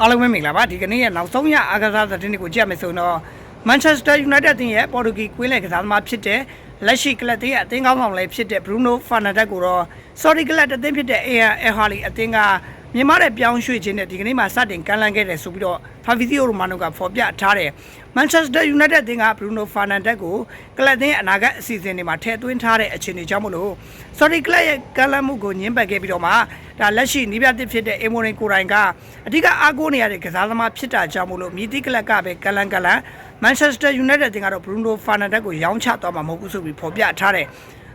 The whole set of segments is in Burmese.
အားလုံးပဲမင်္ဂလာပါဒီကနေ့ရဲ့နောက်ဆုံးရအားကစားသတင်းတွေကိုကြည့်ရမယ်ဆိုတော့ Manchester United အသင်းရဲ့ပေါ်တူဂီကွင်းလယ်ကစားသမားဖြစ်တဲ့လက်ရှိကလပ်တင်းရဲ့အသင်းကောင်းဆောင်လည်းဖြစ်တဲ့ Bruno Fernandes ကိုတော့ Saudi ကလပ်အသင်းဖြစ်တဲ့ AR Al Ahly အသင်းက မြန်မာတဲ့ပြောင်းရွှေ့ခြင်းနဲ့ဒီကနေ့မှာစတင်ကမ်းလှမ်းခဲ့တယ်ဆိုပြီးတော့ Fabrizio Romano ကဖော်ပြထားတယ် Manchester United အသင်းက Bruno Fernandes ကိုကလပ်တင်းရဲ့အနာဂတ်အစီအစဉ်တွေမှာထည့်သွင်းထားတဲ့အခြေအနေကြောင့်မလို့ Saudi ကလပ်ရဲ့ကမ်းလှမ်းမှုကိုညှင်းပယ်ခဲ့ပြီးတော့မှဒါလက်ရှိနီးပြတစ်ဖြစ်တဲ့ Emorin ကိုယ်တိုင်ကအဓိကအားကိုးနေရတဲ့ကစားသမားဖြစ်တာကြောင့်မလို့မြည်တိကလပ်ကပဲကလန်ကလန် Manchester United တင်ကတော့ Bruno Fernandes ကိုရောင်းချသွားမှာမဟုတ်ဘူးဆိုပြီးဖော်ပြထားတယ်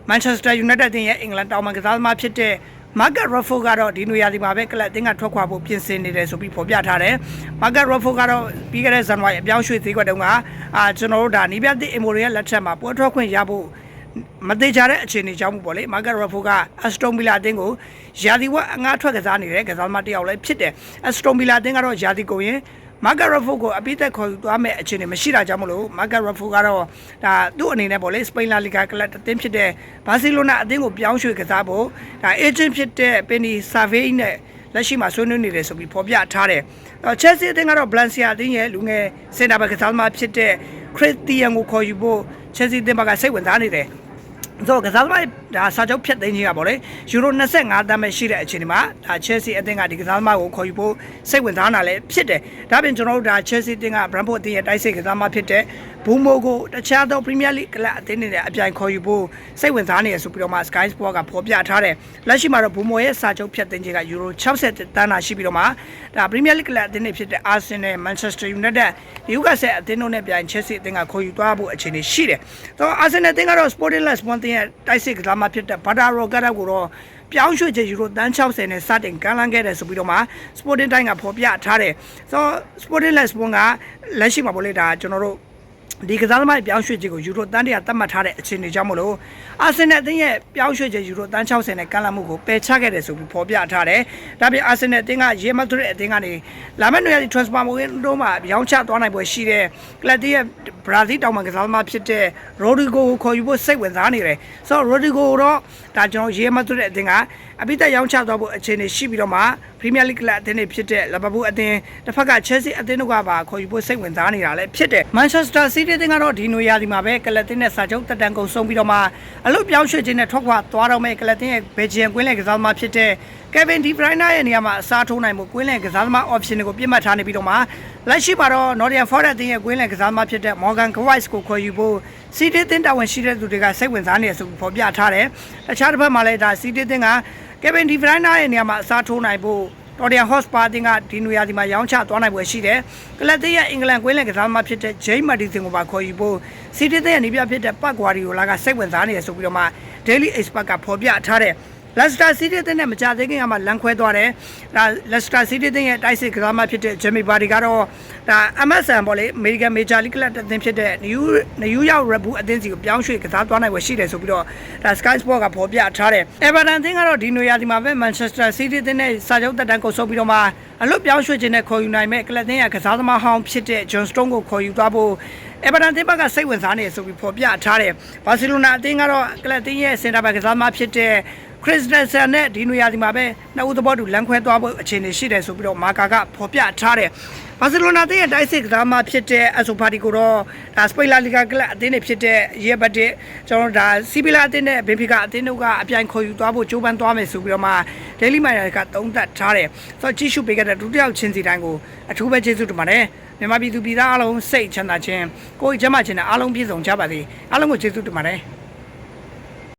Manchester United တင်ရဲ့အင်္ဂလန်တောင်ပိုင်းကစားသမားဖြစ်တဲ့ Margaret Rashford ကတော့ဒီနွေရာသီမှာပဲကလပ်တင်ကထွက်ခွာဖို့ပြင်ဆင်နေတယ်ဆိုပြီးဖော်ပြထားတယ် Margaret Rashford ကတော့ပြီးခဲ့တဲ့ဇန်နဝါရီအပြောင်းရွှေ့သေးခွက်တုန်းကအာကျွန်တော်တို့ဒါနီးပြတစ် Emorin ရဲ့လက်ထက်မှာပွဲထွက်ခွင့်ရဖို့မသေးကြတဲ့အခြေအနေကြောင့်မို့ပေါ့လေမာဂတ်ရဖိုကအက်စတိုမီလာအသင်းကိုယာဒီဝက်အငှားထွက်ကစားနေတဲ့ကစားသမားတစ်ယောက်လည်းဖြစ်တယ်အက်စတိုမီလာအသင်းကတော့ယာဒီကိုရင် မာဂတ်ရဖိုကိုအပိသက်ခေါ်ယူသွားမဲ့အခြေအနေမရှိတာကြောင့်မလို့မာဂတ်ရဖိုကတော့ဒါသူ့အနေနဲ့ပေါ့လေစပိန်လာလီဂါကလပ်အသင်းဖြစ်တဲ့ဘာစီလိုနာအသင်းကိုပြောင်းရွှေ့ကစားဖို့ဒါအေဂျင့်ဖြစ်တဲ့ပင်နီဆာဗေးနဲ့လက်ရှိမှာဆွေးနွေးနေတယ်ဆိုပြီးဖော်ပြထားတယ်။အော်ချက်စီအသင်းကတော့ဘလန်စီယာအသင်းရဲ့လူငယ်စင်တာဘက်ကစားသမားဖြစ်တဲ့ခရစ်တီယန်ကိုခေါ်ယူဖို့ချက်စီအသင်းဘက်ကစိတ်ဝင်စားနေတယ်။ ဆိုတော့ကစားသမားဒါစာချုပ်ဖြတ်သိမ်းခြင်းကပေါ့လေယူရို25တန်းပဲရှိတဲ့အချိန်ဒီမှာဒါ Chelsea အသင်းကဒီကစားသမားကိုခေါ်ယူဖို့စိတ်ဝင်စားတာလည်းဖြစ်တယ်ဒါပြင်ကျွန်တော်တို့ဒါ Chelsea အသင်းက Brentford အသင်းရဲ့တိုက်စစ်ကစားသမားဖြစ်တဲ့ဘူမိုကိုတခြားသော Premier League ကလပ်အသင်းတွေနဲ့အပြိုင်ခေါ်ယူဖို့စိတ်ဝင်စားနေရဆိုပြီးတော့မှ Sky Sport ကဖော်ပြထားတယ်လက်ရှိမှာတော့ဘူမိုရဲ့စာချုပ်ဖြတ်သိမ်းခြင်းကယူရို60တန်းတာရှိပြီးတော့မှဒါ Premier League ကလပ်အသင်းတွေဖြစ်တဲ့ Arsenal Manchester United ဒီဥက္ကဆက်အသင်းတို့နဲ့ပြိုင် Chelsea အသင်းကခေါ်ယူသွားဖို့အခြေအနေရှိတယ်ဆိုတော့ Arsenal အသင်းကတော့ Sporting Lisbon အသင်းရဲ့တိုက်စစ်ကစားသမားဖြစ်တဲ့ Badaro Gareth ကိုတော့ပြောင်းရွှေ့ချေယူရိုတန်း60နဲ့စတင်ကမ်းလှမ်းခဲ့တယ်ဆိုပြီးတော့မှ Sporting တိုင်းကဖော်ပြထားတယ်ဆိုတော့ Sporting Lisbon ကလက်ရှိမှာပေါ့လေဒါကျွန်တော်တို့ ဒီကစားသမားပြောင်းရွှေ့ခြင်းကိုယူရိုတန်းတရာသတ်မှတ်ထားတဲ့အခြေအနေကြောင့်မလို့အာဆင်နယ်အသင်းရဲ့ပြောင်းရွှေ့ခြင်းယူရိုတန်း60နဲ့ကမ်းလှမ်းမှုကိုပယ်ချခဲ့တယ်ဆိုပြီးဖော်ပြထားတယ်။ဒါပြင်အာဆင်နယ်အသင်းကရေမတ်ဒရစ်အသင်းကနေလာမယ့်နေ့ရက် transfer မိုးတို့မှာရောင်းချသွားနိုင်ပွဲရှိတဲ့ကလပ်တီရဲ့ဘရာဇီးတောင်ပံကစားသမားဖြစ်တဲ့ရိုဒီဂိုကိုခေါ်ယူဖို့စိတ်ဝင်စားနေတယ်။ဆိုတော့ရိုဒီဂိုတော့ဒါကျွန်တော်ရေမတ်ဒရစ်အသင်းကအပိသက်ရောင်းချသွားဖို့အခြေအနေရှိပြီးတော့မှပရီးမီယာလိဂ်ကလပ်အသင်းတွေဖြစ်တဲ့လီဗာပူးအသင်းတစ်ဖက်ကချဲဆီအသင်းတို့ကပါခေါ်ယူဖို့စိတ်ဝင်စားနေတာလည်းဖြစ်တယ်။မန်ချက်စတာစီးတီးအသင်းကတော့ဒီနွေရာသီမှာပဲကလပ်တင်းနဲ့စာချုပ်တက်တန်ကုန်ဆုံးပြီးတော့မှအလုပ်ပြောင်းရွှေ့ခြင်းနဲ့ထွက်ခွာသွားတော့မဲ့ကလပ်တင်းရဲ့ဘယ်ဂျီယံကွင်းလယ်ကစားသမားဖြစ်တဲ့ Kevin De Bruyne ရဲ့နေရာမှာအစားထိုးနိုင်မှုကွင်းလယ်ကစားသမား option တွေကိုပြစ်မှတ်ထားနေပြီးတော့မှလက်ရှိမှာတော့ Nottingham Forest အသင်းရဲ့ကွင်းလယ်ကစားသမားဖြစ်တဲ့ Morgan Kawais ကိုခေါ်ယူဖို့စီးတီးအသင်းတာဝန်ရှိတဲ့သူတွေကစိတ်ဝင်စားနေတယ်ဆိုပြီးဖော်ပြထားတယ်။တခြားတစ်ဖက်မှာလည်းဒါစီးတီးအသင်းက Kevin De Bruyne ရဲ့နေရာမှာအစားထိုးနိုင်ဖို့ Torreon Hotspur အသင်းကဒီနွေရာသီမှာရောင်းချသွားနိုင်ပွဲရှိတယ်။ကလပ်သင်းရဲ့အင်္ဂလန်ကွင်းလယ်ကစားသမားဖြစ်တဲ့ James Maddison ကိုပါခေါ်ယူဖို့စီးတီးသင်းရဲ့နေပြဖြစ်တဲ့ Pep Guardiola ကစိတ်ဝင်စားနေတယ်ဆိုပြီးတော့မှ Daily Express ကဖော်ပြထားတ ယ်။ Leicester City အသင်းနဲ့မကြသေးခင်ကမှလန်ခွဲသွားတယ်။ဒါ Leicester City အသင်းရဲ့တိုက်စစ်ကစားသမားဖြစ်တဲ့ Jamie Vardy ကတော့ဒါ MSN ပေါ့လေ American Major League Club အသင်းဖြစ်တဲ့ New New York Red Bull အသင်းစီကိုပြောင်းရွှေ့ကစားသွားနိုင်ွယ်ရှိတယ်ဆိုပြီးတော့ဒါ Sky Sport ကဖော်ပြထားတယ်။ Everton အသင်းကတော့ဒီနွေရာသီမှာပဲ Manchester City အသင်းနဲ့စာချုပ်တက်တန်းကုန်ဆုံးပြီးတော့မှအလွတ်ပြောင်းရွှေ့ခြင်းနဲ့ခေါ်ယူနိုင်မဲ့ကလပ်သင်းရဲ့ကစားသမားဟောင်းဖြစ်တဲ့ John Stone ကိုခေါ်ယူသွားဖို့ Everton တင်းဘက်ကစိတ်ဝင်စားနေဆိုပြီးဖော်ပြထားတယ်။ဘာစီလိုနာအသင်းကတော့ကလပ်တင်းရဲ့စင်တာဘက်ကစားသမားဖြစ်တဲ့ Christensen နဲ့ဒီနွေရာသီမှာပဲနှစ်ဦးသဘောတူလမ်းခွဲသွားဖို့အခြေအနေရှိတယ်ဆိုပြီးတော့မာကာကဖော်ပြထားတယ်။ဘာစီလိုနာတင်းရဲ့တိုက်စစ်ကစားသမားဖြစ်တဲ့အဆိုဖာတီကိုတော့ဒါစပိန်လာလီဂါကလပ်အသင်းတွေဖြစ်တဲ့ရဲဘတ်တစ်ကျွန်တော်တို့ဒါစီဗီလာအသင်းနဲ့ဘင်ဖီကာအသင်းတို့ကအပြိုင်ခေါ်ယူသွားဖို့ကြိုးပမ်းသွားမယ်ဆိုပြီးတော့မှ Daily Mail ကသုံးသပ်ထားတယ်။ဆိုတော့ကြည့်ရှုပေးခဲ့တဲ့ဒုတိယချင်းစီတိုင်းကိုအထူးပဲကျေးဇူးတင်ပါတယ်။မြန်မာပြည်သူပြည်သားအားလုံးစိတ်ချမ်းသာခြင်းကိုယ်ကျန်းမာခြင်းနဲ့အားလုံးပြည့်စုံကြပါစေအားလုံးကိုကျေးဇူးတင်ပါတယ်။